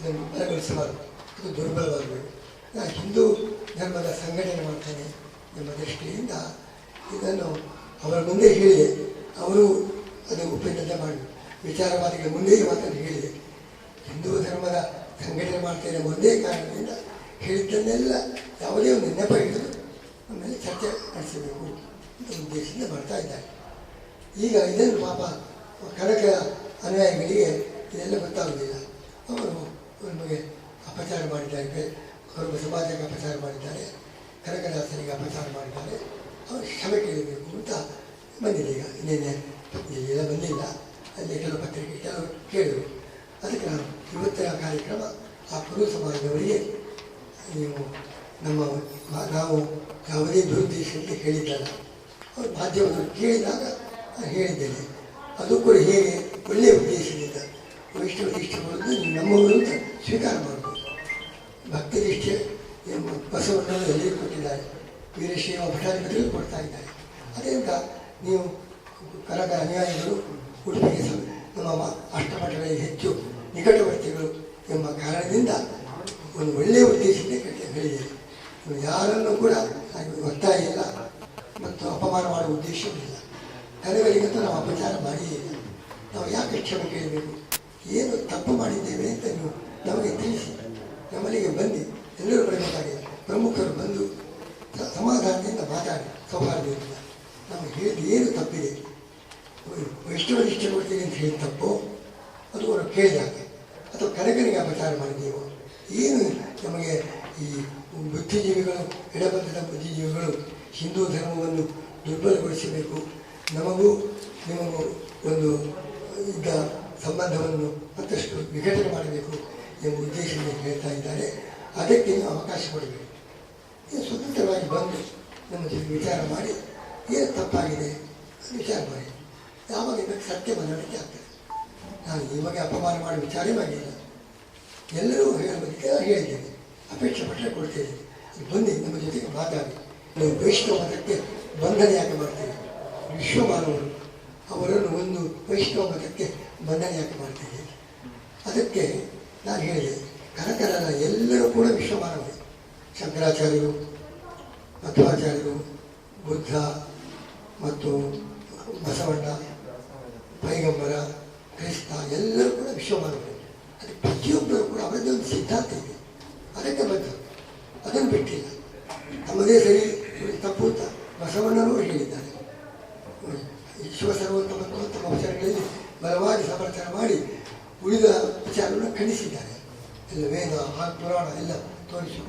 ಇದನ್ನು ಬಲಗೊಳಿಸಬಾರದು ಇದು ದುರ್ಬಲವಾಗಬೇಕು ನಾನು ಹಿಂದೂ ಧರ್ಮದ ಸಂಘಟನೆ ಮಾಡ್ತೇನೆ ಎಂಬ ದೃಷ್ಟಿಯಿಂದ ಇದನ್ನು ಅವರ ಮುಂದೆ ಹೇಳಿದೆ. ಅವರು ಅದು ಒಪ್ಪಿದಂತೆ ಮಾಡಿ. ವಿಚಾರವಾದಿಗಳ ಮುಂದೆ ಮಾತನ್ನು ಹೇಳಿದೆ. ಹಿಂದೂ ಧರ್ಮದ ಸಂಘಟನೆ ಮಾಡ್ತೇನೆ ಒಂದೇ ಕಾರಣದಿಂದ ಹೇಳಿದ್ದನ್ನೆಲ್ಲ ಯಾವುದೇ ಒಂದು ನೆನಪ ಹಿಡಿದು ಆಮೇಲೆ ಚರ್ಚೆ ನಡೆಸಬೇಕು ಅಂತ ಉದ್ದೇಶದಿಂದ ಮಾಡ್ತಾ ಇದ್ದಾರೆ. ಈಗ ಇದನ್ನು ಪಾಪ ಕನಕ ಅನುಯಾಯಿಗಳಿಗೆ ಇದೆಲ್ಲ ಗೊತ್ತಾಗುವುದಿಲ್ಲ. ಅವರು ನಮಗೆ ಅಪಚಾರ ಮಾಡಿದ್ದಾರೆ. ಅವರು ಸಮಾಜಕ್ಕೆ ಅಪಚಾರ ಮಾಡಿದ್ದಾರೆ. ಕನಕದಾಸರಿಗೆ ಅಪಚಾರ ಮಾಡಿದ್ದಾರೆ. ಅವರು ಕ್ಷಮೆ ಕೇಳಬೇಕು ಅಂತ ಬಂದಿದೆ ಈಗ. ನಿನ್ನೆ ಎಲ್ಲ ಬಂದಿಲ್ಲ. ಅಲ್ಲಿ ಕೆಲವು ಪತ್ರಿಕೆ ಕೆಲವರು ಕೇಳಿದರು. ಅದಕ್ಕೆ ನಾನು ಇವತ್ತಿನ ಕಾರ್ಯಕ್ರಮ ಆ ಕುರು ಸಮಾಜದವರಿಗೆ ನೀವು ನಮ್ಮ ನಾವು ಯಾವುದೇ ದುರುದ್ದೇಶಕ್ಕೆ ಹೇಳಿದ್ದಲ್ಲ, ಅವರು ಮಾಧ್ಯಮದವರು ಕೇಳಿದಾಗ ನಾನು ಹೇಳಿದ್ದೇನೆ. ಅದು ಕೂಡ ಹೇಗೆ ಒಳ್ಳೆಯ ಉದ್ದೇಶದಿಂದ ವೈಷ್ಣವ ಇಷ್ಟಪಡೋದು ನಮ್ಮವರು ಅಂತ ಸ್ವೀಕಾರ ಮಾಡಬೇಕು ಭಕ್ತಿ ನಿಷ್ಠೆ ಎಂಬ ಬಸವಣ್ಣನವರು ಎಲ್ಲಿಗೆ ಕೊಟ್ಟಿದ್ದಾರೆ ವೀರಶೈವ ಭಟಾಧಿಪತಿಗಳು ಕೊಡ್ತಾ ಇದ್ದಾರೆ ಅದರಿಂದ ನೀವು ಕರಗ ಅನುಯಾಯಿಗಳು ಉಡುಪಿಗೆ ನಮ್ಮ ಅಷ್ಟಮಠಗಳಿಗೆ ಹೆಚ್ಚು ನಿಕಟವರ್ತಿಗಳು ಎಂಬ ಕಾರಣದಿಂದ ಒಂದು ಒಳ್ಳೆಯ ಉದ್ದೇಶದಿಂದ ನೀವು ಯಾರನ್ನು ಕೂಡ ಒತ್ತಾಯ ಇಲ್ಲ ಮತ್ತು ಅಪಮಾನ ಮಾಡುವ ಉದ್ದೇಶವಿಲ್ಲ ಕಲೆಗಳಿಗಂತೂ ನಾವು ಅಪಚಾರ ಮಾಡಿಯೇ ಇಲ್ಲ ನಾವು ಯಾಕೆ ಕ್ಷಮೆ ಕೇಳಬೇಕು. ಏನು ತಪ್ಪು ಮಾಡಿದ್ದೇವೆ ಅಂತ ನೀವು ನಮಗೆ ತಿಳಿಸಿ. ನಮ್ಮಲ್ಲಿಗೆ ಬಂದು ಎಲ್ಲರೂ ಪ್ರಮುಖರಾಗಿ ಪ್ರಮುಖರು ಬಂದು ಸಮಾಧಾನದಿಂದ ಮಾತಾಡಿ. ಸೌಹಾರ್ದದಿಂದ. ನಮಗೆ ಹೇಳಿದ ಏನು ತಪ್ಪಿದೆ. ಎಷ್ಟು ಇಷ್ಟ ಕೊಡ್ತೀನಿ ಅಂತ ಹೇಳಿ ತಪ್ಪು. ಅದು ಅವರು ಕೇಳಿದಾಗ ಅಥವಾ ಕರೆಗರಿಗೆ ಅಪಚಾರ ಮಾಡಿದೆವು ಏನು ನಮಗೆ ಈ ಬುದ್ಧಿಜೀವಿಗಳು ಎಡಬಂಧದ ಬುದ್ಧಿಜೀವಿಗಳು ಹಿಂದೂ ಧರ್ಮವನ್ನು ದುರ್ಬಲಗೊಳಿಸಬೇಕು. ನಮಗೂ, ನಿಮಗೂ ಒಂದು ಇದ್ದ ಸಂಬಂಧವನ್ನು ಮತ್ತಷ್ಟು ವಿಘಟನೆ ಮಾಡಬೇಕು ಎಂಬ ಉದ್ದೇಶದಲ್ಲಿ ಹೇಳ್ತಾ ಇದ್ದಾರೆ. ಅದಕ್ಕೆ ನೀವು ಅವಕಾಶ ಕೊಡಬೇಕು. ನೀವು ಸ್ವತಂತ್ರವಾಗಿ ಬಂದು ನಮ್ಮ ಜೊತೆ ವಿಚಾರ ಮಾಡಿ, ಏನು ತಪ್ಪಾಗಿದೆ ವಿಚಾರ ಮಾಡಿ. ಯಾವಾಗ ಇದಕ್ಕೆ ಸತ್ಯ ಮನವರಿಕೆ ಆಗ್ತದೆ. ನಾನು ಬಗ್ಗೆ ಅಪಮಾನ ಮಾಡಿ ವಿಚಾರೇ ಮಾಡಿಲ್ಲ ಎಲ್ಲರೂ ಹೇಳಬೇಕೆ ಹೇಳಿದ್ದೇನೆ. ಅಪೇಕ್ಷೆ ಪಟ್ಟರೆ ಕೊಡ್ತೇನೆ. ಬಂದು, ನಮ್ಮ ಜೊತೆಗೆ ಮಾತಾಡಿ. ನೀವು ವೈಷ್ಣವ ಬಂಧನೆಯಾಗಿ ಬಂಧನ ಯಾಕೆ ವಿಶ್ವಮಾನವರು ಅವರನ್ನು ಒಂದು ವೈಷ್ಣವ ಬಂಧನ ಯಾಕೆ ಮಾಡ್ತೀವಿ ಅದಕ್ಕೆ ನಾನು ಹೇಳಿದೆ ಕನಕರನ ಎಲ್ಲರೂ ಕೂಡ ವಿಶ್ವ ಮಾನವರೇ ಶಂಕರಾಚಾರ್ಯರು ಮಧ್ವಾಚಾರ್ಯರು ಬುದ್ಧ ಮತ್ತು ಬಸವಣ್ಣ, ಪೈಗಂಬರ ಕ್ರಿಸ್ತ ಎಲ್ಲರೂ ಕೂಡ ವಿಶ್ವಮಾನವರು ಅದು ಪ್ರತಿಯೊಬ್ಬರು ಕೂಡ ಅವರದ್ದೇ ಒಂದು ಸಿದ್ಧಾಂತ ಇದೆ. ಅದಕ್ಕೆ ಬಂತು ಅದನ್ನು ಬಿಟ್ಟಿಲ್ಲ. ತಮ್ಮದೇ ಸರಿ, ತಪ್ಪು ಬಸವಣ್ಣನವರು ಹೇಳಿದ್ದಾರೆ. ವಿಶ್ವ ಸರ್ವೋತ್ತಮ ತಮ್ಮ ವಿಚಾರಗಳಲ್ಲಿ ಬಲವಾಗಿ ಸಮರ್ಥನ ಮಾಡಿ ಉಳಿದ ವಿಚಾರವನ್ನು ಖಂಡಿಸಿದ್ದಾರೆ. ಎಲ್ಲ ವೇದ ಆ ಪುರಾಣ ಎಲ್ಲ ತೋರಿಸಿಕೊಟ್ಟು